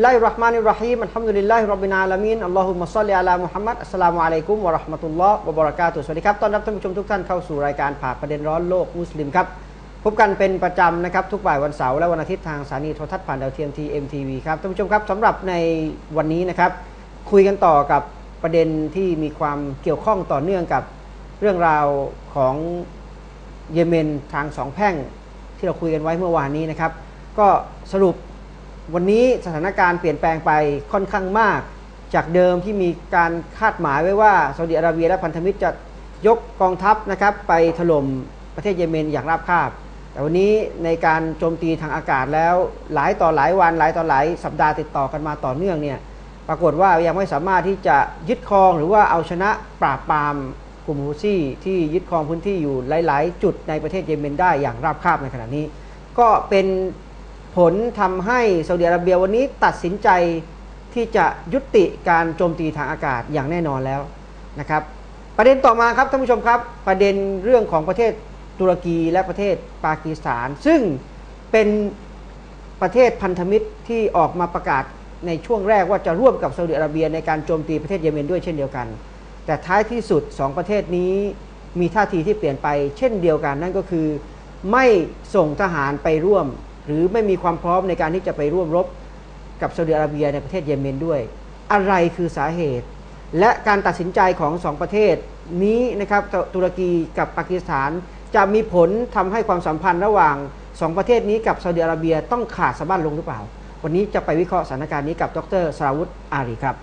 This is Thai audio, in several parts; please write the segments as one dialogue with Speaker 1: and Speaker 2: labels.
Speaker 1: บิลลาฮิรราะห์มานิรราะฮีมอัลฮัมดุลิลลาฮิร็อบบิลอาลามีนอัลลอฮุมะศ็อลลิอะลามุฮัมมัดอัสสลามุอะลัยกุมวะเราะห์มะตุลลอฮ์วะบะเราะกาตุฮ์สวัสดีครับต้อนรับท่านผู้ชมทุกท่านเข้าสู่รายการผ่าประเด็นร้อนโลกมุสลิมครับพบกันเป็นประจำนะครับทุกบ่ายวันเสาร์และวันอาทิตย์ทางสถานีโทรทัศน์ผ่านดาวเทียมทีเอ็มทีวีครับท่านผู้ชมครับสำหรับในวันนี้นะครับคุยกันต่อกับประเด็นที่มีความเกี่ยวข้องต่อเนื่องกับเรื่องราวของเยเมนทางสองแพ่งที่เราคุยกันไว้เมื่อวานนี้นะครับก็สรุป วันนี้สถานการณ์เปลี่ยนแปลงไปค่อนข้างมาก จากเดิมที่มีการคาดหมายไว้ว่าซาอุดิอาระเบียและพันธมิตรจะยกกองทัพนะครับไปถล่มประเทศเยเมนอย่างราบคาบ แต่วันนี้ในการโจมตีทางอากาศแล้วหลายต่อหลายวันหลายต่อหลายสัปดาห์ติดต่อกันมาต่อเนื่องเนี่ยปรากฏว่ายังไม่สามารถที่จะยึดครองหรือว่าเอาชนะปราบปรามกลุ่มฮูซี่ที่ยึดครองพื้นที่อยู่หลาย ๆ จุดในประเทศเยเมนได้อย่างราบคาบในขณะนี้ ก็เป็น ผลทำให้ซาอุดิอาระเบียวันนี้ตัดสินใจที่จะยุติการโจมตีทางอากาศอย่างแน่นอนแล้วนะครับ ประเด็นต่อมาครับท่านผู้ชมครับ ประเด็นเรื่องของประเทศตุรกีและประเทศปากีสถาน ซึ่งเป็นประเทศพันธมิตรที่ออกมาประกาศในช่วงแรกว่าจะร่วมกับซาอุดิอาระเบียในการโจมตีประเทศเยเมนด้วยเช่นเดียวกัน แต่ท้ายที่สุด 2 ประเทศนี้มีท่าทีที่เปลี่ยนไปเช่นเดียวกัน นั่นก็คือ ไม่ส่งทหารไปร่วม รือไม่มีความพร้อมในการที่จะไปร่วมรบกับซาอุดิอาระเบียในประเทศเยเมนด้วย อะไรคือสาเหตุ และการตัดสินใจของสองประเทศนี้นะครับตตุรกีกับปากีสถาน จะมีผลทำให้ความสัมพันธ์ระหว่างสองประเทศนี้กับซาอุดิอาระเบียต้องขาดสะบั้นลงหรือเปล่า วันนี้จะไปวิเคราะห์สถานการณ์นี้กับดรสราวุธอารีครับ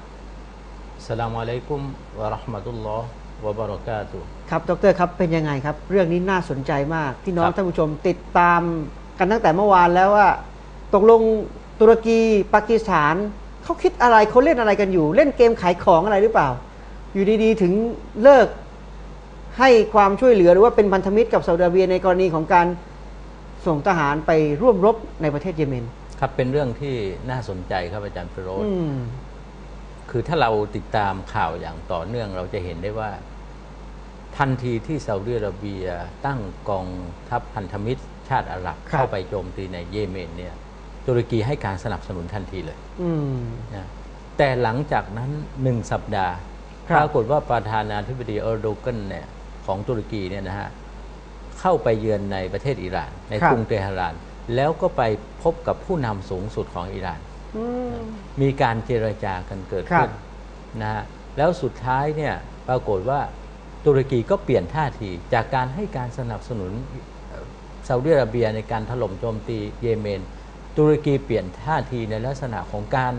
Speaker 2: สลามอะลัยกุมวะเราะห์มะตุลลอฮ์วะบะเราะกาตุฮ์
Speaker 1: ครับดรครับเป็นยังไงครับ เรื่องนี้น่าสนใจมากที่น้อง
Speaker 2: ครับ
Speaker 1: ท่านผู้ชมติดตาม กันตั้งแต่เมื่อวานแล้วว่า ตกลงตุรกีปากีสถานเขาคิดอะไรเขาเล่นอะไรกันอยู่ เล่นเกมขายของอะไรหรือเปล่า อยู่ดีๆ ถึงเลิกให้ความช่วยเหลือหรือว่าเป็นพันธมิตรกับซาอุดิอาระเบียในกรณีของการส่งทหารไปร่วมรบในประเทศเยเมน
Speaker 2: ครับเป็นเรื่องที่น่าสนใจครับอาจารย์ฟิโรส
Speaker 1: อืม
Speaker 2: คือถ้าเราติดตามข่าวอย่างต่อเนื่องเราจะเห็นได้ว่า ทันทีที่ซาอุดิอาระเบียตั้งกองทัพพันธมิตร ชาติอาหรับ
Speaker 1: ครับ
Speaker 2: เข้าไปโจมตีในเยเมนเนี่ยตุรกีให้การสนับสนุนทันทีเลย
Speaker 1: อืม
Speaker 2: นะแต่หลังจากนั้นหนึ่งสัปดาห์
Speaker 1: ครับ
Speaker 2: ปรากฏว่าประธานาธิบดีเออร์โดกันเนี่ยของตุรกีเนี่ยนะฮะเข้าไปเยือนในประเทศอิหร่าน ใน
Speaker 1: ครับ
Speaker 2: กรุงเตหะราน แล้วก็ไปพบกับผู้นำสูงสุดของอิหร่าน
Speaker 1: อืม
Speaker 2: มีการเจรจากันเกิด
Speaker 1: ครั
Speaker 2: ขึ้
Speaker 1: บ
Speaker 2: นนะฮะแล้วสุดท้ายเนี่ยปรากฏว่าตุรกีก็เปลี่ยนท่าทีจากการให้การสนับสนุนเอ่อ ซาอุดิอาระเบียในการถล่มโจมตีเยเมน ตุรกีเปลี่ยนท่าทีในลักษณะของการ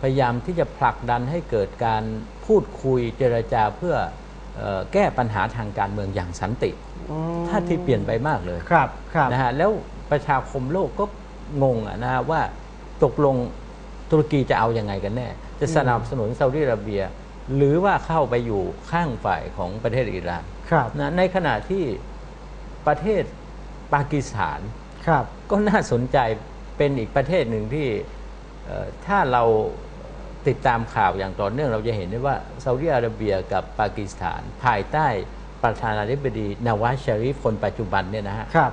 Speaker 2: พยายามที่จะผลักดันให้เกิดการพูดคุยเจรจาเพื่อเออแก้ปัญหาทางการเมืองอย่างสันติ
Speaker 1: อ๋อ
Speaker 2: ท่าทีเปลี่ยนไปมากเลย
Speaker 1: ครับครับ
Speaker 2: นะฮะแล้วประชาคมโลกก็งงอะนะฮะว่าตกลงตุรกีจะเอาอยัางไงกันแน่ จะสนับสนุนซาอุดิอาระเบีย หรือว่าเข้าไปอยู่ข้างฝ่ายของประเทศอิหร่าน
Speaker 1: ครับ
Speaker 2: นะในขณะที่ประเทศ ปากีสถาน
Speaker 1: ครับ
Speaker 2: ก็น่าสนใจเป็นอีกประเทศหนึ่งที่เอ่อถ้าเราติดตามข่าวอย่างต่อเนื่องเราจะเห็นได้ว่าซาอุดิอาระเบียกับปากีสถาน ภายใต้ประธานาธิบดีนาวาชชาริฟคนปัจจุบันเนี่ยนะฮะ
Speaker 1: ครับ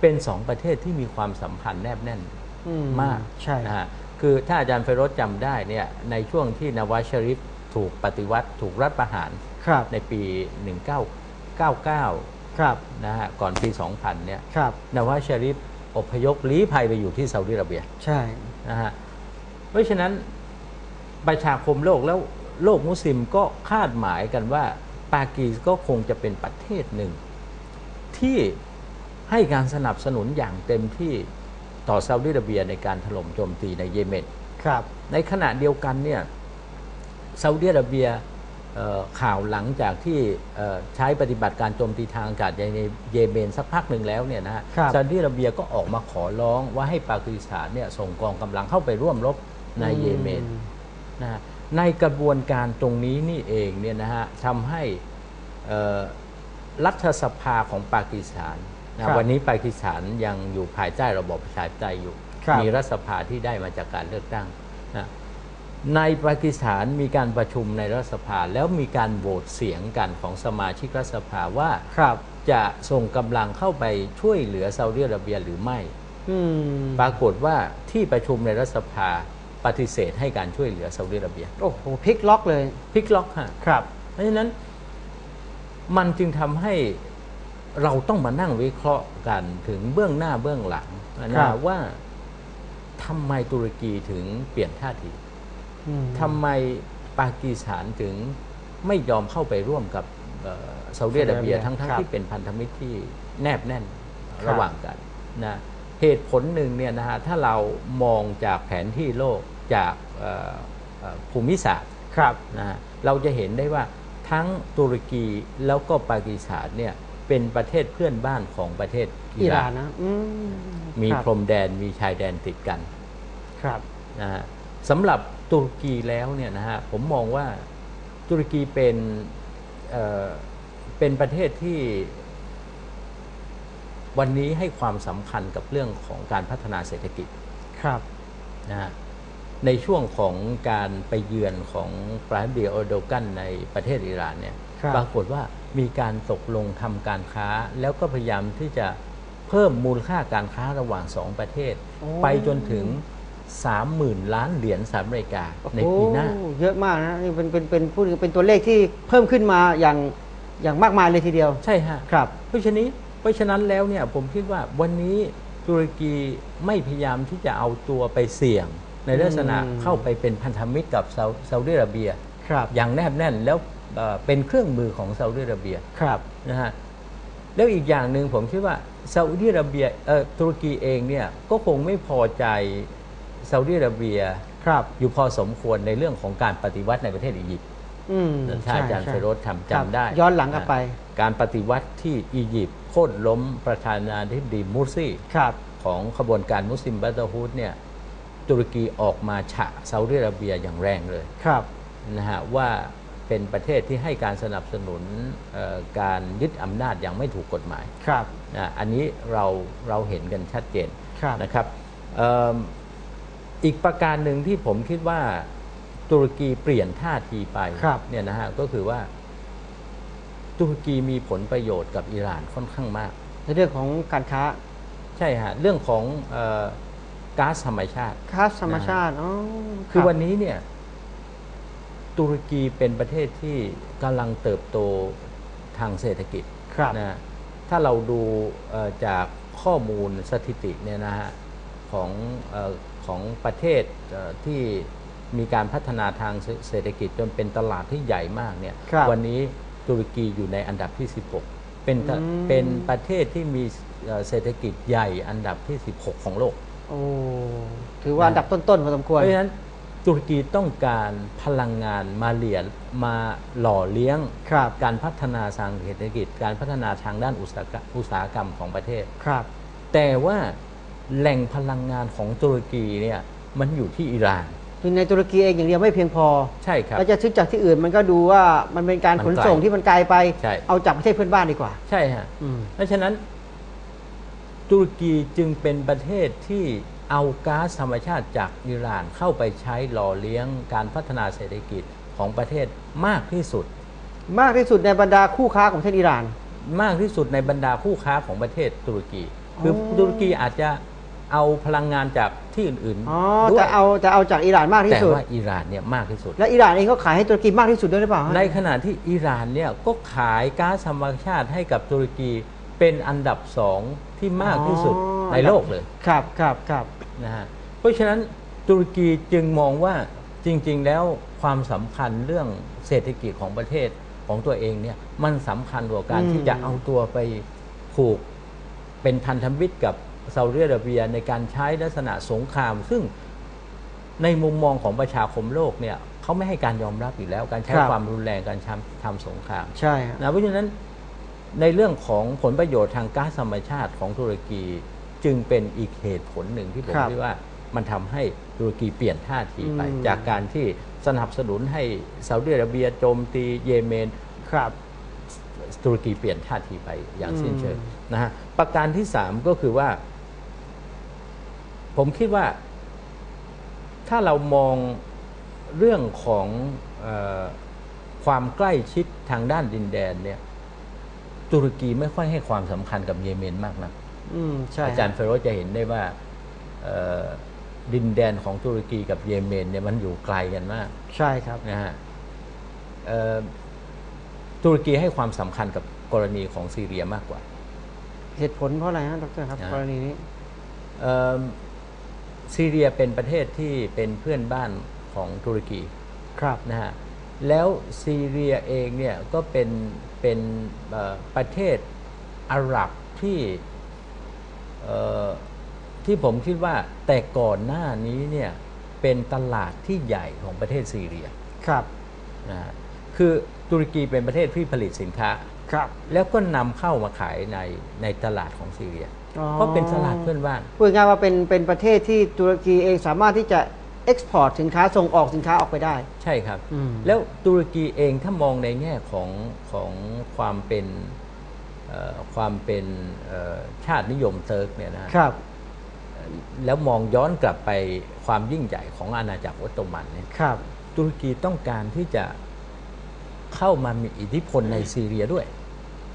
Speaker 2: เป็นสองประเทศที่มีความสัมพันธ์แนบแน่น
Speaker 1: อื
Speaker 2: มาก
Speaker 1: ใช่
Speaker 2: นะฮะคือถ้าอาจารย์เฟโรสจำได้เนี่ยในช่วงที่นาวาชชาริฟถูกปฏิวัติถูกรัฐประหาร
Speaker 1: ครับ
Speaker 2: ในปี 1999
Speaker 1: ครับ
Speaker 2: นะฮะก่อนปี 2000 เนี่ย
Speaker 1: ครับ
Speaker 2: นาวาชชาริฟอพยพลี้ภัยไปอยู่ที่ซาอุดิอาระเบีย
Speaker 1: ใช่
Speaker 2: นะฮะเพราะฉะนั้นประชาคมโลกแล้วโลกมุสลิมก็คาดหมายกันว่าปากีสก็คงจะเป็นประเทศหนึ่ง ที่ให้การสนับสนุนอย่างเต็มที่ต่อซาอุดิอาระเบียในการถล่มโจมตีในเยเมน
Speaker 1: ครับ
Speaker 2: ในขณะเดียวกันเนี่ยซาอุดิอาระเบียเอ่อ ข่าวหลังจากที่เอ่อใช้ปฏิบัติการโจมตีทางอากาศในเยเมนสักพักหนึ่งแล้วเนี่ยนะฮะ
Speaker 1: ครับ
Speaker 2: ซาอุดิอาระเบียก็ออกมาขอร้องว่าให้ปากีสถานเนี่ยส่งกองกำลังเข้าไปร่วมรบในเยเมน
Speaker 1: อื
Speaker 2: นะฮะในกระบวนการตรงนี้นี่เองเนี่ยนะฮะทำให้เอ่อรัฐสภาของปากีสถานนะวันนี้ปากีสถานยังอยู่ภายใต้ระบอบประชาธิปไตยอยู่
Speaker 1: ครับ
Speaker 2: มีรัฐสภาที่ได้มาจากการเลือกตั้งนะ ในปากีสถานมีการประชุมในรัฐสภาแล้วมีการโหวตเสียงกันของสมาชิกรัฐสภาว่า
Speaker 1: ครับ
Speaker 2: จะส่งกำลังเข้าไปช่วยเหลือซาอุดิอาระเบียหรือไม่
Speaker 1: อืม
Speaker 2: ปรากฏว่าที่ประชุมในรัฐสภาปฏิเสธให้การช่วยเหลือซาอุดิอาระเบีย
Speaker 1: โอ้โหพลิกล็อกเลย
Speaker 2: พลิกล็อกฮะ
Speaker 1: ครับ
Speaker 2: เพราะฉะนั้นมันจึงทำให้เราต้องมานั่งวิเคราะห์กันถึงเบื้องหน้าเบื้องหลัง
Speaker 1: ครั
Speaker 2: นะ
Speaker 1: บ
Speaker 2: ว่าทำไมตุรกีถึงเปลี่ยนท่าที
Speaker 1: อืม
Speaker 2: ทำไมปากีสถานถึงไม่ยอมเข้าไปร่วมกับเอ่อซาอุดิอาระเบีย
Speaker 1: ซาอุดิอาระเบีย
Speaker 2: ทั้ง
Speaker 1: ครั
Speaker 2: ทั้ง
Speaker 1: บ
Speaker 2: ที่เป็นพันธมิตรที่แนบแน่น
Speaker 1: ครับ
Speaker 2: ระหว่างกันนะเหตุผลหนึ่งเนี่ยนะฮะถ้าเรามองจากแผนที่โลกจากเอ่อเอ่อภูมิศาสตร์
Speaker 1: ครับ
Speaker 2: นะฮะเราจะเห็นได้ว่าทั้งตุรกีแล้วก็ปากีสถานเนี่ยเป็นประเทศเพื่อนบ้านของประเทศอิ
Speaker 1: อิห
Speaker 2: ห
Speaker 1: ร่า
Speaker 2: ร่านน
Speaker 1: นะอืม
Speaker 2: มี
Speaker 1: ครับ
Speaker 2: พรมแดนมีชายแดนติดกัน
Speaker 1: ครับ
Speaker 2: นะฮะสำหรับ ตุรกีแล้วเนี่ยนะฮะผมมองว่าตุรกีเป็นเอ่อเป็นประเทศที่วันนี้ให้ความสำคัญกับเรื่องของการพัฒนาเศรษฐกิจ
Speaker 1: ครับ
Speaker 2: นะฮะในช่วงของการไปเยือนของปราธานาธิบดีโอโดกันในประเทศอิหร่านเนี่ย
Speaker 1: ครับ
Speaker 2: ปรากฏว่ามีการตกลงทำการค้า แล้วก็พยายามที่จะเพิ่มมูลค่าการค้าระหว่างสองประเทศ
Speaker 1: โอ้
Speaker 2: ไปจนถึง 30,000 ล้านเหรียญสหรัฐอเมริกาในปีหน้า
Speaker 1: โอ้เยอะมากนะนี่เป็นเป็นเป็นพูดถึงเป็นตัวเลขที่เพิ่มขึ้นมาอย่างอย่างมากมายเลยทีเดียว
Speaker 2: ใช่ฮะ
Speaker 1: ครับ
Speaker 2: เพราะฉะนี้เพราะฉะนั้นแล้วเนี่ยผมคิดว่าวันนี้ตุรกีไม่พยายามที่จะเอาตัวไปเสี่ยง ในลักษณะ
Speaker 1: อืม
Speaker 2: เข้าไปเป็นพันธมิตรกับซาอุซาอุดิอาระเบีย
Speaker 1: ครับ
Speaker 2: อย่างแนบแน่นแล้วเอ่อเป็นเครื่องมือของซาอุดิอาระเบีย
Speaker 1: ครับ
Speaker 2: นะฮะแล้วอีกอย่างหนึ่งผมคิดว่าซาอุดิอาระเบียเอ่อตุรกีเองเนี่ยก็คงไม่พอใจ ซาอุดิอาระเบีย
Speaker 1: ครับ
Speaker 2: อยู่พอสมควรในเรื่องของการปฏิวัติในประเทศอียิปต์
Speaker 1: อืม
Speaker 2: ถ้าอาจารย์
Speaker 1: ใช่
Speaker 2: เฟโรสทำ
Speaker 1: ครับ
Speaker 2: จำได้
Speaker 1: ย้อนหลังกลับไป
Speaker 2: นะการปฏิวัติที่อียิปต์โค่นล้มประธานาธิบดีมูรซี
Speaker 1: ครับ
Speaker 2: ของขบวนการมุสลิมบัตเตอร์ฮูดเนี่ยตุรกีออกมาฉะซาอุดิอาระเบียอย่างแรงเลย
Speaker 1: ครับ
Speaker 2: นะฮะว่าเป็นประเทศที่ให้การสนับสนุนเอ่อการยึดอำนาจอย่างไม่ถูกกฎหมาย
Speaker 1: ครับ
Speaker 2: นะอันนี้เราเราเห็นกันชัดเจน
Speaker 1: ครับ
Speaker 2: นะครับเอิ่มอีกประการหนึ่งที่ผมคิดว่าตุรกีเปลี่ยนท่าทีไป
Speaker 1: ครับ
Speaker 2: เนี่ยนะฮะก็คือว่า ตุรกีมีผลประโยชน์กับอิหร่านค่อนข้างมาก
Speaker 1: ในเรื่องของการค้า
Speaker 2: ใช่ฮะเรื่องของเออก๊าซธรรมชาติ
Speaker 1: ค้าธรรมชาติอ๋อ
Speaker 2: คือ
Speaker 1: รับ
Speaker 2: วันนี้เนี่ย ตุรกีเป็นประเทศที่กำลังเติบโตทางเศรษฐกิจ
Speaker 1: ครับ
Speaker 2: นะถ้าเราดูเอ่อจากข้อมูลสถิติเนี่ยนะฮะของเออ ของประเทศเอ่อที่มีการพัฒนาทางเศเศรษฐกิจจนเป็นตลาดที่ใหญ่มากเนี่ย
Speaker 1: ครับ
Speaker 2: วันนี้ตุรกีอยู่ในอันดับที่ 16 เป็นตะ
Speaker 1: อืม
Speaker 2: เป็นประเทศที่มีเอ่อเศรษฐกิจใหญ่อันดับที่ 16 ของโลก
Speaker 1: โอ้ถือว่าอันดับต้นๆพอสมควร
Speaker 2: เพราะฉะนั้นตุรกีต้องการพลังงานมาเหลียญมาหล่อเลี้ยง
Speaker 1: ครับ
Speaker 2: การพัฒนาทางเศรษฐกิจ การพัฒนาทางด้านอุตสาหกรรมอุตสาหกรรมของประเทศ
Speaker 1: ครับ
Speaker 2: แต่ว่า แหล่งพลังงานของตุรกีเนี่ยมันอยู่ที่อิหร่าน
Speaker 1: คือในตุรกีเองอย่างเดียวไม่เพียงพอ
Speaker 2: ใช่ครับ
Speaker 1: เราจะซื้อจากที่อื่นมันก็ดูว่ามันเป็นการ
Speaker 2: มัน
Speaker 1: ขนส่ง
Speaker 2: ไกล
Speaker 1: ที่มันไกลไป
Speaker 2: ใช่
Speaker 1: เอาจากประเทศเพื่อนบ้านดีกว่า
Speaker 2: ใช่ฮะ
Speaker 1: อืม
Speaker 2: เพราะฉะนั้น ตุรกีจึงเป็นประเทศที่เอาก๊าซธรรมชาติจากอิหร่านเข้าไปใช้หล่อเลี้ยงการพัฒนาเศรษฐกิจของประเทศมากที่สุด
Speaker 1: มากที่สุดในบรรดาคู่ค้าของประเทศอิหร่าน
Speaker 2: มากที่สุดในบรรดาคู่ค้าของประเทศตุรกี คืออ
Speaker 1: อ
Speaker 2: ตุรกีอาจจะ เอาพลังงานจากที่อื่น
Speaker 1: อ๋อ
Speaker 2: ๆด้ว
Speaker 1: จะ
Speaker 2: ย
Speaker 1: เอาจะเอาจากอิหร่านมากที่
Speaker 2: แต่
Speaker 1: สุด
Speaker 2: ว่าอิหร่านเนี่ยมากที่สุด
Speaker 1: และอิหร่านเองก็ขายให้ตุรกีมากที่สุดด้วยหรือเปล่าฮะ
Speaker 2: ในขณะที่อิหร่านเนี่ยก็ขายก๊าซธรรมชาติให้กับตุรกีเป็นอันดับสองที่มากที่สุด
Speaker 1: อ๋อ
Speaker 2: ในโลกเลย
Speaker 1: ครับครับครับ
Speaker 2: นะฮะเพราะฉะนั้นตุรกีจึงมองว่าจริง ๆ แล้วความสำคัญเรื่องเศรษฐกิจของประเทศของตัวเองเนี่ยมันสำคัญกว่าการที่จะเอาตัวไปผูกเป็นพันธมิตรกับ ซาอุดิอาระเบียในการใช้ลักษณะสงคราม ซึ่งในมุมมองของประชาคมโลกเนี่ยเขาไม่ให้การยอมรับอยู่แล้ว การใช้ความรุนแรงการทำทำสงคราม
Speaker 1: ใช่ฮะ
Speaker 2: นะเพราะฉะนั้นในเรื่องของผลประโยชน์ทางก๊าซธรรมชาติของตุรกีจึงเป็นอีกเหตุผลหนึ่งที่ผม
Speaker 1: ครับ
Speaker 2: คิดว่ามันทำให้ตุรกีเปลี่ยนท่าทีไป
Speaker 1: อืม
Speaker 2: จากการที่สนับสนุนให้ซาอุดิอาระเบียโจมตีเยเมน
Speaker 1: ครับ
Speaker 2: ตุรกีเปลี่ยนท่าทีไปอย่างสิ้นเชิง
Speaker 1: อืม
Speaker 2: นะฮะประการที่สามก็คือว่า ผมคิดว่าถ้าเรามองเรื่องของเออความใกล้ชิดทางด้านดินแดนเนี่ยตุรกีไม่ค่อยให้ความสำคัญกับเยเมนมากนะ
Speaker 1: อืมใช่
Speaker 2: อาจารย์เฟโรสจะเห็นได้ว่าเอ่อดินแดนของตุรกีกับเยเมนเนี่ยมันอยู่ไกลกันมาก
Speaker 1: ใช่ครับ
Speaker 2: นะฮะเอ่อตุรกีให้ความสำคัญกับกรณีของซีเรียมากกว่า
Speaker 1: เหตุผลเพราะอะไรฮะดรครับ
Speaker 2: นะ
Speaker 1: กรณีนี้
Speaker 2: เอ่อ ซีเรียเป็นประเทศที่เป็นเพื่อนบ้านของตุรกี
Speaker 1: ครับ
Speaker 2: นะฮะแล้วซีเรียเองเนี่ยก็เป็นเป็นเอ่อประเทศอาหรับที่เอ่อที่ผมคิดว่าแต่ก่อนหน้านี้เนี่ยเป็นตลาดที่ใหญ่ของประเทศซีเรีย
Speaker 1: ครับ
Speaker 2: นะฮะคือตุรกีเป็นประเทศที่ผลิตสินค้า
Speaker 1: ครับ
Speaker 2: แล้วก็นำเข้ามาขายในในตลาดของซีเรีย
Speaker 1: อ๋อ
Speaker 2: เพราะเป็นตลาดเพื่อนบ้าน
Speaker 1: พูดง่ายๆว่าเป็นเป็นประเทศที่ตุรกีเองสามารถที่จะเอ็กซ์พอร์ตสินค้าส่งออกสินค้าออกไปได้
Speaker 2: ใช่ครับ
Speaker 1: อืม
Speaker 2: แล้วตุรกีเองถ้ามองในแง่ของของความเป็นเอ่อความเป็นเอ่อชาตินิยมเซิร์กเนี่ยนะฮะ
Speaker 1: ครับ
Speaker 2: แล้วมองย้อนกลับไปความยิ่งใหญ่ของอาณาจักรออตโตมันเนี่ย
Speaker 1: ครับ
Speaker 2: ตุรกีต้องการที่จะเข้ามามีอิทธิพลในซีเรียด้วย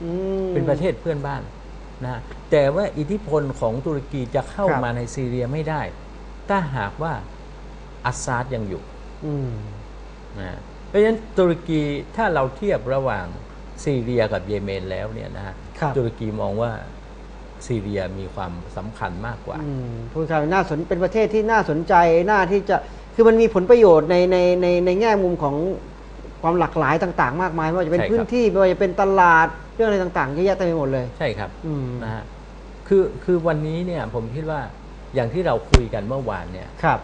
Speaker 1: อืม
Speaker 2: เป็นประเทศเพื่อนบ้าน นะแต่ว่าอิทธิพลของตุรกีจะเข้า
Speaker 1: ครับ
Speaker 2: มาในซีเรียไม่ได้ ถ้าหากว่าอัสซาดยังอยู่
Speaker 1: อืม
Speaker 2: นะเพราะฉะนั้นตุรกีถ้าเราเทียบระหว่างซีเรียกับเยเมนแล้วเนี่ยนะฮะ
Speaker 1: ครับ
Speaker 2: ตุรกีมองว่าซีเรียมีความสำคัญมากกว่า
Speaker 1: อืมพูดง่ายๆน่าสนเป็นประเทศที่น่าสนใจน่าที่จะคือมันมีผลประโยชน์ในในในในแง่มุมของ ความหลากหลายต่าง ๆ มากมายไม่ว่าจะเป็น
Speaker 2: ใช่ครับ
Speaker 1: พื้นที่ไม่ว่าจะเป็นตลาดเรื่องอะไรต่างๆเยอะแยะเต็มไปหมดเลย
Speaker 2: ใช่ครับ
Speaker 1: อืม
Speaker 2: นะฮะคือคือวันนี้เนี่ยผมคิดว่าอย่างที่เราคุยกันเมื่อวานเนี่ย
Speaker 1: ครับ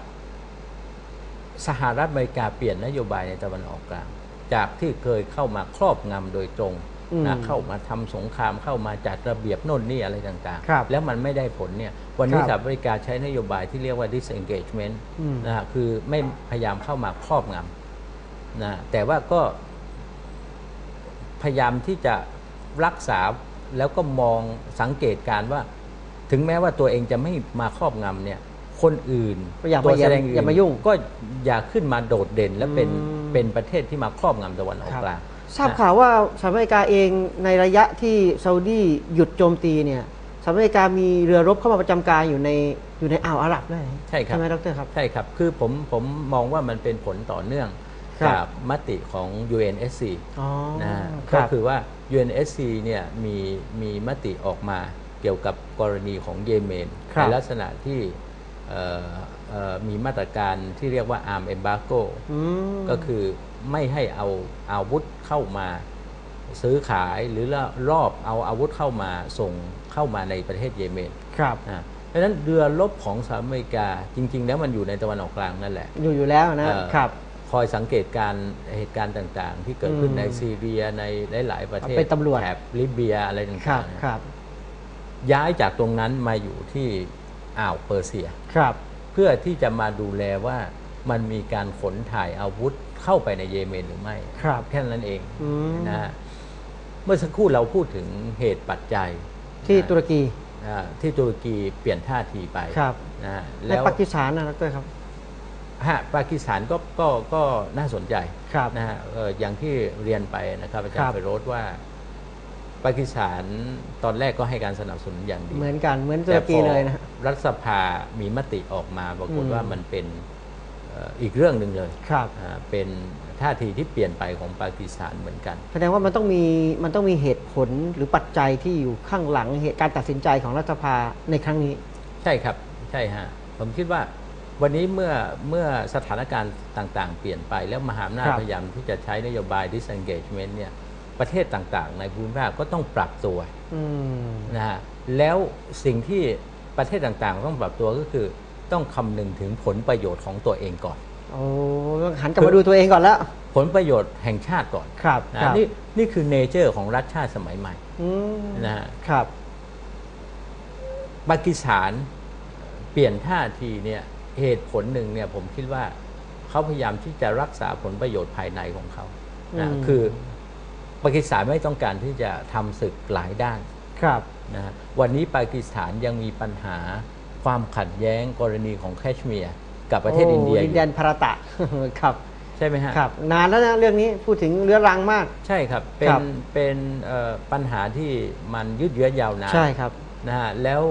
Speaker 2: สหรัฐอเมริกาเปลี่ยนนโยบายในตะวันออกกลาง จากที่เคยเข้ามาครอบงำโดยตรง
Speaker 1: อืม
Speaker 2: นะเข้ามาทำสงครามเข้ามาจัดระเบียบโน่นนี่อะไรต่าง
Speaker 1: ครับ
Speaker 2: ๆแล้วมันไม่ได้ผลเนี่ย วันนี้
Speaker 1: ครับ
Speaker 2: สหรัฐอเมริกาใช้นโยบายที่เรียกว่า disengagement
Speaker 1: อืม
Speaker 2: นะฮะคือไม่พยายามเข้ามาครอบงำ นะแต่ว่าก็พยายามที่จะรักษาแล้วก็มองสังเกตการณ์ว่า ถึงแม้ว่าตัวเองจะไม่มาครอบงำเนี่ย คนอื่น
Speaker 1: ก็อย่า
Speaker 2: ตัว
Speaker 1: มา
Speaker 2: แสดง
Speaker 1: อย่ามายุ่ง
Speaker 2: ก็อย่าขึ้นมาโดดเด่นและเป็น
Speaker 1: อืม
Speaker 2: เป็นประเทศที่มาครอบงำตะวันออก
Speaker 1: ครับ
Speaker 2: กลาง
Speaker 1: ทราบ
Speaker 2: นะ
Speaker 1: ข่าวว่าสหรัฐอเมริกาเองในระยะที่ซาอุดีหยุดโจมตีเนี่ยสหรัฐอเมริกามีเรือรบเข้ามาประจำการอยู่ในอยู่ในอ่าวอาหรับด้วย
Speaker 2: ใช่ครับ
Speaker 1: ใช่ไหมดรครับ
Speaker 2: ใช่ครับ คือผมผมมองว่ามันเป็นผลต่อเนื่อง
Speaker 1: ครับ
Speaker 2: จา กมติของ UNSC
Speaker 1: อ๋อ
Speaker 2: นะฮะ
Speaker 1: ค
Speaker 2: ก็
Speaker 1: รับ
Speaker 2: คือว่า UNSC เนี่ยมีมีมติออกมาเกี่ยวกับกรณีของเยเมน
Speaker 1: ครับ
Speaker 2: ในลักษณะที่เอ่อเอ่อมีมาตรการที่เรียกว่า arm embargo
Speaker 1: อืม
Speaker 2: ก็คือไม่ให้เอาอาวุธเข้ามาซื้อขายหรือรอบเอาอาวุธเข้ามาส่งเข้ามาในประเทศเยเมน
Speaker 1: ครับ
Speaker 2: นะเพราะฉะนั้นเรือรบของสหรัฐอเมริกาจริง ๆ แล้วมันอยู่ในตะวันออกกลางนั่นแหละ
Speaker 1: อยู่อยู่แล้วนะ
Speaker 2: เอ่อ
Speaker 1: ครับ
Speaker 2: คอยสังเกตการณ์เหตุการณ์ต่างๆ ที่เกิดขึ้น
Speaker 1: อืม
Speaker 2: ในซีเรียในหลายๆประเทศ
Speaker 1: เป็นตำรวจ
Speaker 2: แถบลิเบียอะไร
Speaker 1: ครั
Speaker 2: ต่า
Speaker 1: บ
Speaker 2: งๆเนี่ย
Speaker 1: ครับ
Speaker 2: ย้ายจากตรงนั้นมาอยู่ที่อ่าวเปอร์เซีย
Speaker 1: ครับ
Speaker 2: เพื่อที่จะมาดูแลว่ามันมีการขนถ่ายอาวุธเข้าไปในเยเมนหรือไม่
Speaker 1: ครับ
Speaker 2: แค่นั้นเอง
Speaker 1: อืม
Speaker 2: นะฮะเมื่อสักครู่เราพูดถึงเหตุปัจจัย
Speaker 1: ที่
Speaker 2: นะ
Speaker 1: ตุรกี
Speaker 2: อ่าที่ตุรกีเปลี่ยนท่าทีไป
Speaker 1: ครับ
Speaker 2: นะฮะ
Speaker 1: ใน
Speaker 2: แล้ว
Speaker 1: ปากีสถานนะดรครับ
Speaker 2: ฮะปากีสถานก็ก็ก็น่าสนใจ
Speaker 1: ครับ
Speaker 2: นะฮะเอ่ออย่างที่เรียนไปนะครับอาจาร
Speaker 1: ครั
Speaker 2: ย์
Speaker 1: บ
Speaker 2: ไฟโรสว่า ปากีสถานตอนแรกก็ให้การสนับสนุนอย่างดี
Speaker 1: เหมือนกันเหมือนตุ
Speaker 2: แต่
Speaker 1: ร
Speaker 2: พ
Speaker 1: กี
Speaker 2: อ
Speaker 1: เลยนะ
Speaker 2: รัฐสภามีมติออกมาปรากฏ
Speaker 1: อืม
Speaker 2: ว่ามันเป็นเอ่ออีกเรื่องหนึ่งเลย
Speaker 1: ครับ
Speaker 2: อ่าเป็นท่าทีที่เปลี่ยนไปของปากีสถานเหมือนกัน
Speaker 1: แสดงว่ามันต้องมีมันต้องมีเหตุผลหรือปัจจัยที่อยู่ข้างหลังเหตุการตัดสินใจของรัฐสภาในครั้งนี้
Speaker 2: ใช่ครับ ใช่ฮะ ผมคิดว่า วันนี้เมื่อเมื่อสถานการณ์ต่างๆ เปลี่ยนไปแล้วมหาอำนาจ
Speaker 1: ครับ
Speaker 2: พยายามที่จะใช้นโยบาย disengagement เนี่ยประเทศต่างๆ ในภูมิภาคก็ต้องปรับตัว
Speaker 1: อืม
Speaker 2: นะฮะแล้วสิ่งที่ประเทศต่างๆ ต้องปรับตัวก็คือต้องคำนึงถึงผลประโยชน์ของตัวเองก่อน
Speaker 1: โอ้ต้องหันกลับมาดูตัวเองก่อนแล้ว
Speaker 2: ผลประโยชน์แห่งชาติก่อน
Speaker 1: ครับ
Speaker 2: นะครับนี่นี่คือเนเจอร์ของรัฐชาติสมัยใหม่
Speaker 1: อืม
Speaker 2: นะฮะ
Speaker 1: ครับ
Speaker 2: ปากีสถานเปลี่ยนท่าทีเนี่ย เหตุผลหนึ่งเนี่ยผมคิดว่าเขาพยายามที่จะรักษาผลประโยชน์ภายในของเขานะ
Speaker 1: อืม
Speaker 2: คือปากีสถานไม่ต้องการที่จะทำศึกหลายด้าน
Speaker 1: ครับ
Speaker 2: นะฮะวันนี้ปากีสถานยังมีปัญหาความขัดแย้งกรณีของแคชเมียร์กับประเทศ
Speaker 1: โอิ
Speaker 2: นเดียอ
Speaker 1: ดิน
Speaker 2: ยู่
Speaker 1: แดนพาราตะครับ
Speaker 2: ใช่ไหมฮะ
Speaker 1: ครับนานแล้วนะเรื่องนี้พูดถึงเรื้อรังมาก
Speaker 2: ใช่ครับ เป็
Speaker 1: ครั
Speaker 2: น
Speaker 1: บ
Speaker 2: เป็นเอ่อปัญหาที่มันยืดเยื้อยาวนาน
Speaker 1: ใช่ครับ
Speaker 2: นะฮะแล้ว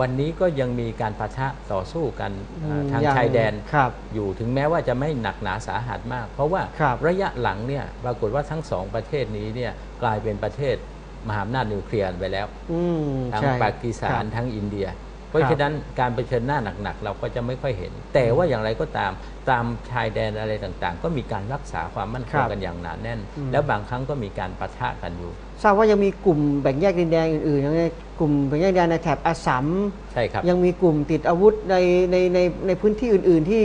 Speaker 2: วันนี้ก็ยังมีการปะทะต่อสู้กันเอ่อทาง
Speaker 1: อย่
Speaker 2: ชายแดน
Speaker 1: ครับ
Speaker 2: อยู่ถึงแม้ว่าจะไม่หนักหนาสาหัสมาก เพราะว่า
Speaker 1: ครับ
Speaker 2: ระยะหลังเนี่ยปรากฏว่าทั้งสองประเทศนี้เนี่ยกลายเป็นประเทศมหาอำนาจนิวเคลียร์ไปแล้ว
Speaker 1: อืม
Speaker 2: ทั้ง
Speaker 1: ใช่
Speaker 2: ปากีสถาน
Speaker 1: ครับ
Speaker 2: ทั้งอินเดีย เพราะฉะนั้นการเผชิญหน้าหนักๆ เราก็จะไม่ค่อยเห็น แต่ว่าอย่างไรก็ตามตามชายแดนอะไรต่างๆ ก็มีการรักษาความมั่นคงกันอย่างหนาแน่น แล้วบางครั้งก็มีการปะทะกันอยู่
Speaker 1: ทราบว่ายังมีกลุ่มแบ่งแยกดินแดนอื่นๆอย่างในกลุ่มแบ่งแยกดินแดนในแถบอาสัม
Speaker 2: ใช่ครับ
Speaker 1: ยังมีกลุ่มติดอาวุธในในในในพื้นที่อื่น ๆ ที่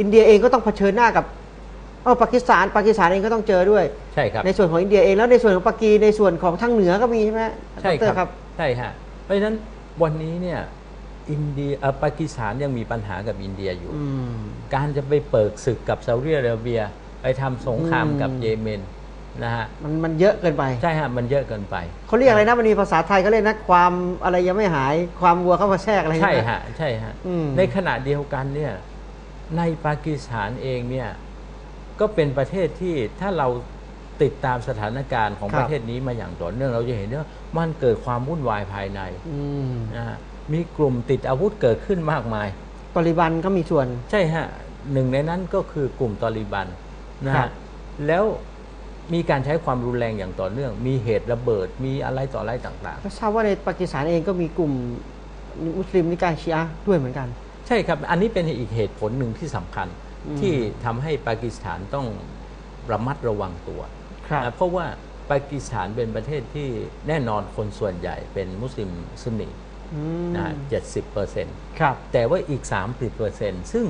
Speaker 1: อินเดียเองก็ต้องเผชิญหน้ากับอ้าวปากีสถานปากีสถานเองก็ต้องเจอด้วย
Speaker 2: ใช่ครับ
Speaker 1: ในส่วนของอินเดียเองแล้วในส่วนของปากีในส่วนของทางเหนือก็มีใช่ไหม
Speaker 2: ใช่
Speaker 1: ด
Speaker 2: ครับ
Speaker 1: ร
Speaker 2: ใช่ฮะเพราะฉะนั้นวันนี้เนี่ย อินเดียเอ่อปากีสถานยังมีปัญหากับอินเดียอยู่
Speaker 1: อืม
Speaker 2: การจะไปเปิดศึกกับซาอุดิอาระเบีย ไปทำสงคราม
Speaker 1: อืม
Speaker 2: กับเยเมนนะฮะ
Speaker 1: มันมันเยอะเกินไป
Speaker 2: ใช่ฮะ มันเยอะเกินไป
Speaker 1: เขาเรียกอะไรนะมันมีภาษาไทยเขาเรียกนะความอะไรยังไม่หายความวัวเข้ามาแทรกอะไร
Speaker 2: ใช่
Speaker 1: ไหม
Speaker 2: ฮะใช่ฮะ
Speaker 1: อืม
Speaker 2: ในขณะเดียวกันเนี่ยในปากีสถานเองเนี่ยก็เป็นประเทศที่ถ้าเราติดตามสถานการณ์ของประเทศนี้มาอย่างต่อเนื่องเราจะเห็นว่ามันเกิดความวุ่นวายภายใน
Speaker 1: อืม
Speaker 2: นะฮะ มีกลุ่มติดอาวุธเกิดขึ้นมากมาย
Speaker 1: ตอริบันก็มีส่วน
Speaker 2: ใช่ฮะหนึ่งในนั้นก็คือกลุ่มตอริบันนะ
Speaker 1: ครั
Speaker 2: ฮะ
Speaker 1: บ
Speaker 2: แล้วมีการใช้ความรุนแรงอย่างต่อเนื่อง มีเหตุระเบิดมีอะไรต่ออะไรต่าง
Speaker 1: ก็ทราบว่าในปากีสถานเองก็มีกลุ่มมุสลิมนิกายชีอะห์ด้วยเหมือนกัน
Speaker 2: ๆใช่ครับ อันนี้เป็นอีกเหตุผลหนึ่งที่สำคัญ
Speaker 1: อืม
Speaker 2: ที่ทำให้ปากีสถานต้องระมัดระวังตัว
Speaker 1: ครับ
Speaker 2: นะเพราะว่าปากีสถานเป็นประเทศที่แน่นอนคนส่วนใหญ่เป็นมุสลิมซุนนี
Speaker 1: อืม
Speaker 2: นะเจ็ดสิบเปอร์เซ็นต์
Speaker 1: ครับ
Speaker 2: แต่ว่าอีก30เปอร์เซ็นต์ซึ่ง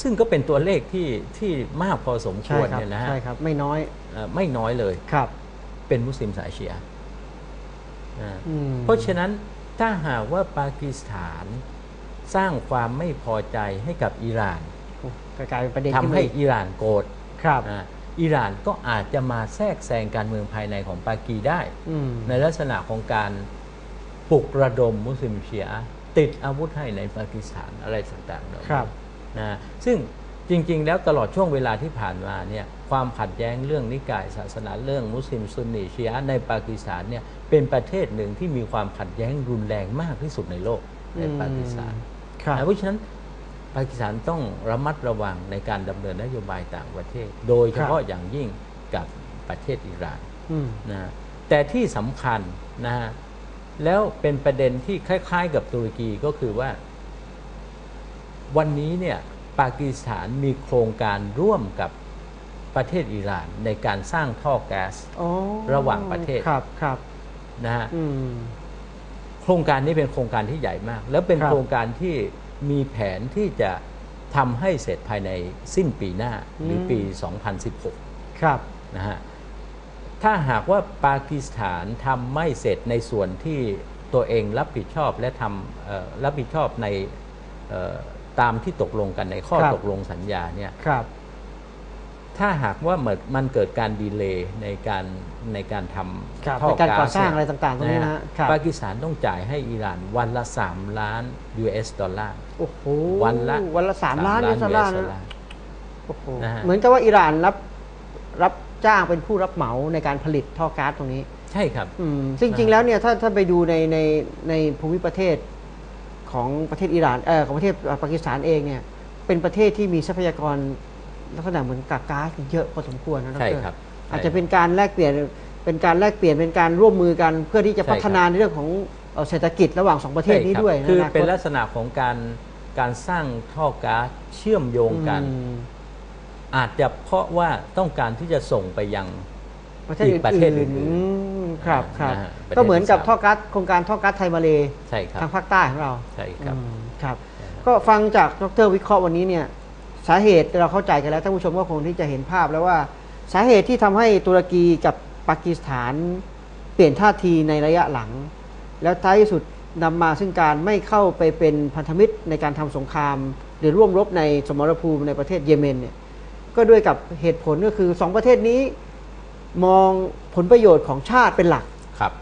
Speaker 2: ซึ่งก็เป็นตัวเลขที่ที่มากพอสมค
Speaker 1: ใช่
Speaker 2: วร
Speaker 1: ครับ
Speaker 2: เนี่ยนะฮะ
Speaker 1: ใช่ครับ ไม่น้อย
Speaker 2: เอ่อไม่น้อยเลย
Speaker 1: ครับ
Speaker 2: เป็นมุสลิมสายเชียร์นะ
Speaker 1: อืม
Speaker 2: เพราะฉะนั้นถ้าหากว่าปากีสถานสร้างความไม่พอใจให้กับอิหร่าน
Speaker 1: โอ้กลายเป็นประเด็น
Speaker 2: ทำ
Speaker 1: ขึ้นมา
Speaker 2: ให้
Speaker 1: อีก
Speaker 2: อิหร่านโกรธ
Speaker 1: ครับ
Speaker 2: นะอิหร่านก็อาจจะมาแทรกแซงการเมืองภายในของปากีได้
Speaker 1: อืม
Speaker 2: ในลักษณะของการ ปลุกระดมมุสลิมเชียร์ติดอาวุธให้ในปากีสถานอะไรต่างๆเหล่านี้
Speaker 1: ครับ
Speaker 2: นะซึ่งจริง ๆ แล้วตลอดช่วงเวลาที่ผ่านมาเนี่ยความขัดแย้งเรื่องนิกายศาสนาเรื่องมุสลิมซุนนีชีอะห์ในปากีสถานเนี่ยเป็นประเทศหนึ่งที่มีความขัดแย้งรุนแรงมากที่สุดในโลกในปากีสถาน
Speaker 1: ครับ
Speaker 2: นะเพราะฉะนั้นปากีสถานต้องระมัดระวังในการดำเนินนโยบายต่างประเทศ โดยเฉพาะอย่างยิ่งกับประเทศอิหร่าน
Speaker 1: อืม
Speaker 2: นะแต่ที่สำคัญนะฮะ แล้วเป็นประเด็นที่คล้าย ๆ กับตุรกีก็คือว่า วันนี้เนี่ยปากีสถานมีโครงการร่วมกับประเทศอิหร่านในการสร้างท่อแก๊ส
Speaker 1: อ๋อ
Speaker 2: ระหว่างประเทศ
Speaker 1: ครับครับ
Speaker 2: นะฮะ
Speaker 1: อืม
Speaker 2: โครงการนี้เป็นโครงการที่ใหญ่มาก แล้วเป็น
Speaker 1: ครับ
Speaker 2: โครงการที่มีแผนที่จะทำให้เสร็จภายในสิ้นปีหน้าหรือปี 2016
Speaker 1: ครับ
Speaker 2: นะฮะ ถ้าหากว่าปากีสถานทำไม่เสร็จในส่วนที่ตัวเองรับผิดชอบและทำเอ่อรับผิดชอบในเอ่อตามที่ตกลงกันในข้อ
Speaker 1: ครับ
Speaker 2: ตกลงสัญญาเนี่ย
Speaker 1: ครับ
Speaker 2: ถ้าหากว่าเหมือนมันเกิดการดีเลย์ในการในการท
Speaker 1: ครับำ
Speaker 2: ท่อ
Speaker 1: ในการ
Speaker 2: ก๊า
Speaker 1: ก่อ
Speaker 2: ซ
Speaker 1: สร้าง
Speaker 2: เนี่
Speaker 1: อะไรต่างๆตรงนี้นะฮะครับ
Speaker 2: ปากีสถานต้องจ่ายให้อิหร่านวันละ 3 ล้าน US ดอลลาร์
Speaker 1: โอ้โห
Speaker 2: วันละ
Speaker 1: วันละสามล้านยู
Speaker 2: US
Speaker 1: สลาร์
Speaker 2: ดอล
Speaker 1: นะ
Speaker 2: ลาร์
Speaker 1: โอ้โห
Speaker 2: นะฮะ
Speaker 1: เหมือนกับว่าอิหร่านรับรับ จ้างเป็นผู้รับเหมาในการผลิตท่อก๊าซตรงนี้
Speaker 2: ใช่ครับ
Speaker 1: อืมซึ่งจริงๆแล้วเนี่ยถ้าถ้าไปดูในในในภูมิประเทศของประเทศอิหร่านเออของประเทศปากีสถานเองเนี่ย เป็นประเทศที่มีทรัพยากรลักษณะเหมือนกับก๊าซเยอะพอสมควรนะด
Speaker 2: ใช่
Speaker 1: ร
Speaker 2: ครับ
Speaker 1: อาจจะเป็นการแลกเปลี่ยนเป็นการแลกเปลี่ยนเป็นการร่วมมือกันเพื่อที่จะ
Speaker 2: ใช่
Speaker 1: พัฒนาในเรื่องของเอ่อเศรษฐกิจระหว่างสองประเทศนี้
Speaker 2: ใช่ครับ
Speaker 1: ด้วย
Speaker 2: คือ
Speaker 1: ใา
Speaker 2: เป็น
Speaker 1: ต
Speaker 2: ลักษณะของการการสร้างท่อก๊าซเชื่อมโยงกัน
Speaker 1: อืม
Speaker 2: อาจจะเพราะว่าต้องการที่จะส่งไปยัง
Speaker 1: ประเทศ
Speaker 2: อีกประเทศ
Speaker 1: อื่น
Speaker 2: อื่นๆ
Speaker 1: ๆอืมครับครับ
Speaker 2: นะฮะประเทศ
Speaker 1: ก็เหมือนกับ
Speaker 2: ที่สาม
Speaker 1: ท่อก๊าซโครงการท่อก๊าซไทยมาเล
Speaker 2: ใช่ครับ
Speaker 1: ทางภาคใต้ของเรา
Speaker 2: ใช่ครับ
Speaker 1: อืมครับ ก็ฟังจากดรวิเคราะห์วันนี้เนี่ย สาเหตุเราเข้าใจกันแล้วท่านผู้ชมก็คงที่จะเห็นภาพแล้วว่าสาเหตุที่ทำให้ตุรกีกับปากีสถาน เปลี่ยนท่าทีในระยะหลัง แล้วท้ายที่สุดนำมาซึ่งการไม่เข้าไปเป็นพันธมิตรในการทำสงคราม หรือร่วมรบในสมรภูมิในประเทศเยเมนเนี่ย ก็ด้วยกับเหตุผลก็คือสองประเทศนี้ มองผลประโยชน์ของชาติเป็นหลัก
Speaker 2: ครับ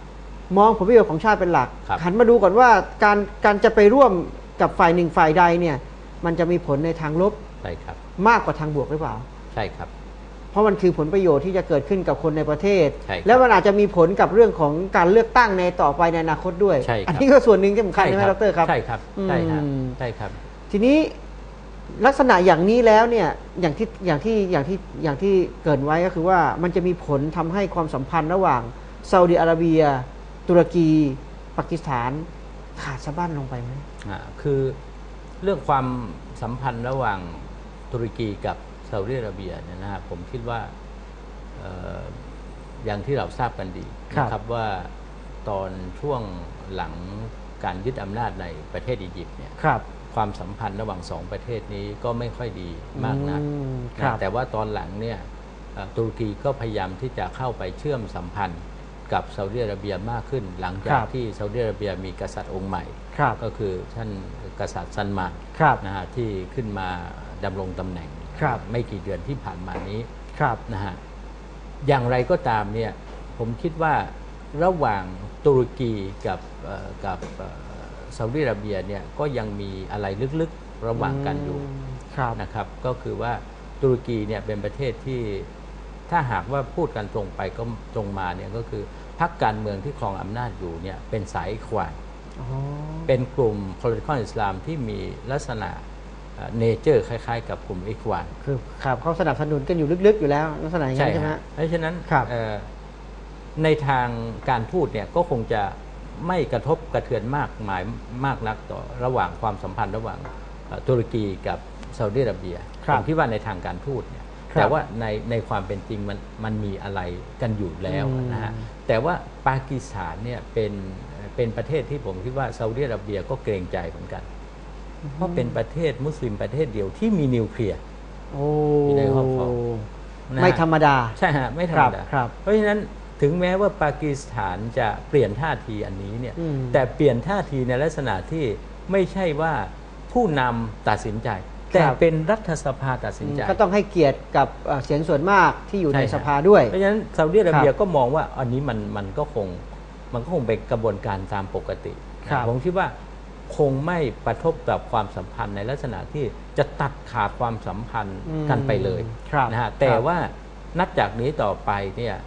Speaker 1: มองผลประโยชน์ของชาติเป็นหลัก
Speaker 2: ครับ
Speaker 1: หันมาดูก่อนว่าการการจะไปร่วมกับฝ่ายหนึ่งฝ่ายใดเนี่ยมันจะมีผลในทางลบ
Speaker 2: ใช่ครับ
Speaker 1: มากกว่าทางบวกหรือเปล่า
Speaker 2: ใช่ครับ
Speaker 1: พราะมันคือผลประโยชน์ที่จะเกิดขึ้นกับคนในประเทศ
Speaker 2: ใช่ครับ
Speaker 1: แล้วมันอาจจะมีผลกับเรื่องของการเลือกตั้งในต่อไปในอนาคตด้วย
Speaker 2: ใช่ครับ
Speaker 1: อันี้ก็ส่วนหนึ่งที่สำคัญใช่ไหมดรครับ
Speaker 2: ใช่ครับ ใช่ครับ
Speaker 1: อืม
Speaker 2: ใช่ครับ
Speaker 1: ทีนี้ ลักษณะอย่างนี้แล้วเนี่ยอย่างที่อย่างที่อย่างที่อย่างที่เกรินไว้ก็คือว่ามันจะมีผลทำให้ความสัมพันธ์ระหว่างซาอุดิอาระเบีย ตุรกี ปากีสถานขาดสะบั้นลงไปไหม
Speaker 2: อ่าคือเรื่องความสัมพันธ์ระหว่างตุรกีกับซาอุดิอาระเบียเนี่ยนะครับผมคิดว่าเอ่ออย่างที่เราทราบกันดี
Speaker 1: ครับ
Speaker 2: นะครับว่าตอนช่วงหลังการยึดอำนาจในประเทศอียิปต์เนี่ย
Speaker 1: ครับ
Speaker 2: ความสัมพันธ์ระหว่างสองประเทศนี้ก็ไม่ค่อยดีมากนัก
Speaker 1: อืม
Speaker 2: นะครับแต่ว่าตอนหลังเนี่ยเอ่อตุรกีก็พยายามที่จะเข้าไปเชื่อมสัมพันธ์กับซาอุดิอาระเบียมากขึ้น หลังจากที่ซาอุดิอาระเบียมีกษัตริย์องค์ใหม่
Speaker 1: ครับ
Speaker 2: ก็คือท่านกษัตริย์ซันมาน
Speaker 1: ครับ
Speaker 2: นะฮะที่ขึ้นมาดำรงตำแหน่ง
Speaker 1: ครับ
Speaker 2: ไม่กี่เดือนที่ผ่านมานี้
Speaker 1: ครับ
Speaker 2: นะฮะอย่างไรก็ตามเนี่ยผมคิดว่าระหว่างตุรกีกับเอ่อกับเอ่อ ซาอุดิอาระเบียเนี่ยก็ยังมีอะไรลึกๆระหว่างกันอยู่
Speaker 1: มครับ
Speaker 2: นะครับ ก็คือว่าตุรกีเนี่ยเป็นประเทศที่ถ้าหากว่าพูดกันตรงไปก็ตรงมาเนี่ยก็คือพรรคการเมืองที่ครองอำนาจอยู่เนี่ยเป็นสายขวาน
Speaker 1: อ๋อ
Speaker 2: เป็นกลุ่ม political อิสลามที่มีลักษณะเนเจอร์คล้ายๆ กับกลุ่มอิควาน
Speaker 1: คือครับเขาสนับสนุนกันอยู่ลึกๆ อยู่แล้วลักษณะอย่างนั้นใช่ไหม
Speaker 2: ฮะเพราะฉะนั้น
Speaker 1: ครับ
Speaker 2: เอ่อในทางการทูตเนี่ยก็คงจะ ไม่กระทบกระเทือนมากมายมากนักต่อระหว่างความสัมพันธ์ระหว่างเอ่อตุรกีกับซาอุดิอาระเบีย
Speaker 1: ครับ
Speaker 2: ผมคิดว่าในทางการทูตเนี่ย
Speaker 1: ครับ
Speaker 2: แต่ว่าในในความเป็นจริงมันมันมีอะไรกันอยู่แล้ว
Speaker 1: อืม
Speaker 2: นะฮะแต่ว่าปากีสถานเนี่ยเป็นเป็นประเทศที่ผมคิดว่าซาอุดิอาระเบียก็เกรงใจเหมือนกัน เพราะเป็นประเทศมุสลิมประเทศเดียวที่มีนิวเคลียร์
Speaker 1: โอ้
Speaker 2: มีในครอบครองนะฮะ
Speaker 1: ไม่ธรรมดา
Speaker 2: ใช่ฮะไม่ธรรมดา
Speaker 1: ครับ
Speaker 2: เพราะฉะนั้น ถึงแม้ว่าปากีสถานจะเปลี่ยนท่าทีอันนี้เนี่ย
Speaker 1: อืม
Speaker 2: แต่เปลี่ยนท่าทีในลักษณะที่ไม่ใช่ว่าผู้นำตัดสินใจ แต่เป็นรัฐสภาตัดสินใจ
Speaker 1: ก็ต้องให้เกียรติกับเอ่อเสียงส่วนมากที่อยู่ใน
Speaker 2: ช่ฮะ
Speaker 1: สภาด้วย
Speaker 2: เพราะฉะนั้นซาอุดิอาระเบีย
Speaker 1: ครับ
Speaker 2: ก็มองว่าอันนี้มันมันก็คงมันก็คงเป็นกระบวนการตามปกติ
Speaker 1: ครับ
Speaker 2: ผมคิดว่าคงไม่กระทบกับความสัมพันธ์ในลักษณะที่จะตัดขาดความสัมพันธ์กันไปเลย
Speaker 1: ครับ
Speaker 2: นะฮะแต่ว่านับจากนี้ต่อไปเนี่ยเอ่อ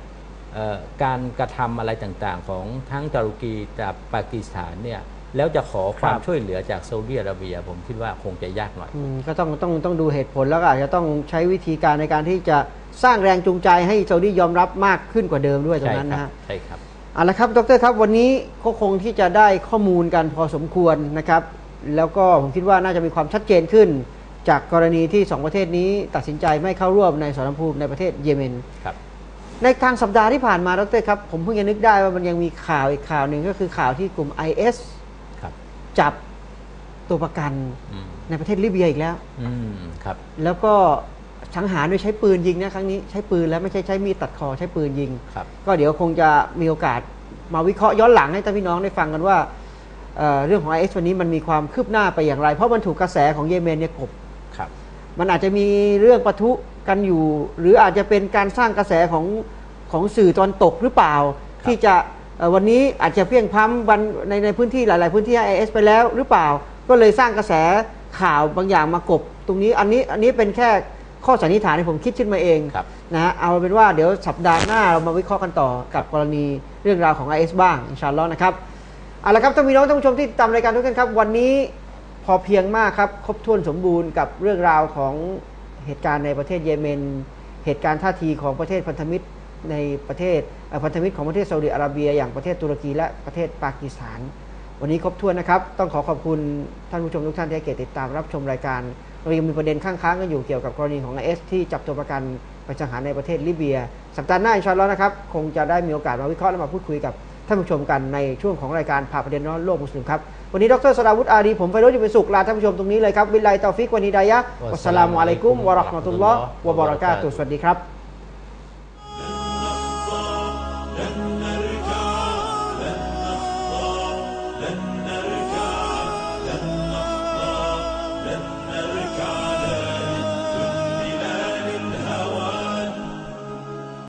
Speaker 2: การกระทำอะไรต่างๆ ของทั้งตุรกีกับปากีสถานเนี่ยแล้วจะขอความ
Speaker 1: ครับ
Speaker 2: ช่วยเหลือจากซาอุดิอาระเบีย ผมคิดว่าคงจะยากหน่อย
Speaker 1: อืมก็ต้องต้องต้องดูเหตุผลแล้วก็อาจจะต้องใช้วิธีการในการที่จะสร้างแรงจูงใจให้ซาอุดียอมรับมากขึ้นกว่าเดิมด้วยตรง
Speaker 2: ใช่
Speaker 1: นั้น
Speaker 2: ครั
Speaker 1: นะฮะ
Speaker 2: ใช่ครับ
Speaker 1: เอาละครับดรครับ วันนี้ก็คงที่จะได้ข้อมูลกันพอสมควรนะครับ แล้วก็ผมคิดว่าน่าจะมีความชัดเจนขึ้น จากกรณีที่สองประเทศนี้ตัดสินใจไม่เข้าร่วมในสนภูมิในประเทศเยเมน
Speaker 2: ครับ
Speaker 1: ในกลางสัปดาห์ที่ผ่านมาดรครับ ผมเพิ่งจะนึกได้ว่ามันยังมีข่าวอีกข่าวหนึ่งก็คือข่าวที่กลุ่ม IS
Speaker 2: ครับ
Speaker 1: จับตัวประกัน
Speaker 2: อืม
Speaker 1: ในประเทศลิเบียอีกแล้ว
Speaker 2: อืมครับ
Speaker 1: แล้วก็สังหารโดยใช้ปืนยิงนะครั้งนี้ใช้ปืนแล้วไม่ใช่ใช้มีดตัดคอใช้ปืนยิง
Speaker 2: ครับ
Speaker 1: ก็เดี๋ยวคงจะมีโอกาสมาวิเคราะห์ย้อนหลังให้ท่านพี่น้องได้ฟังกันว่าเอ่อเรื่องของ IS วันนี้มันมีความคืบหน้าไปอย่างไร เพราะมันถูกกระแสของเยเมนเนี่ยกบ
Speaker 2: ครับ
Speaker 1: มันอาจจะมีเรื่องปะทุ กันอยู่ หรืออาจจะเป็นการสร้างกระแสของของสื่อตอนตกหรือเปล่า
Speaker 2: ครับ
Speaker 1: ที่จะเอ่อวันนี้อาจจะเพียงพล้ำวันในในพื้นที่หลาย ๆ พื้นที่ไอเอสไปแล้วหรือเปล่า ก็เลยสร้างกระแสข่าวบางอย่างมากบ ตรงนี้อันนี้อันนี้เป็นแค่ข้อสันนิษฐานที่ผมคิดขึ้นมาเอง
Speaker 2: ครับ
Speaker 1: นะฮะเอาเป็นว่าเดี๋ยวสัปดาห์หน้าเรามาวิเคราะห์กันต่อกับกรณีเรื่องราวของ IS บ้างอินชาอัลลอฮ์นะครับเอาละครับท่านพี่น้องท่านผู้ชมที่ติดตามรายการทุกท่านครับ วันนี้พอเพียงมากครับ ครบถ้วนสมบูรณ์กับเรื่องราวของ เหตุการณ์ในประเทศเยเมน เหตุการณ์ท่าทีของประเทศพันธมิตรในประเทศพันธมิตรของประเทศซาอุดิอาระเบีย อย่างประเทศตุรกีและประเทศปากีสถาน วันนี้ครบถ้วนนะครับ ต้องขอขอบคุณท่านผู้ชมทุกท่านที่ให้เกียรติติดตามรับชมรายการเรายังมีประเด็นข้างๆกันอยู่เกี่ยวกับกรณีของ IS ที่จับตัวประกันไปสังหารในประเทศลิเบีย สัปดาห์หน้าอินชาอัลลอฮ์นะครับ คงจะได้มีโอกาสมาวิเคราะห์และมาพูดคุยกับ ท่านผู้ชมกันในช่วงของรายการผ่าประเด็นร้อนโลกมุสลิมครับวันนี้ดรสราวุฒิอารีผมไฟโรจน์จะเป็นสุขลาท่านผู้ชมตรงนี้เลยครับวิลไลตอฟิกวันนีดายะห์วัสสลามุอะลัยกุมวะเราะห์มะตุลลอฮ์วะบะเราะกาตุฮ์สวัสดีครับ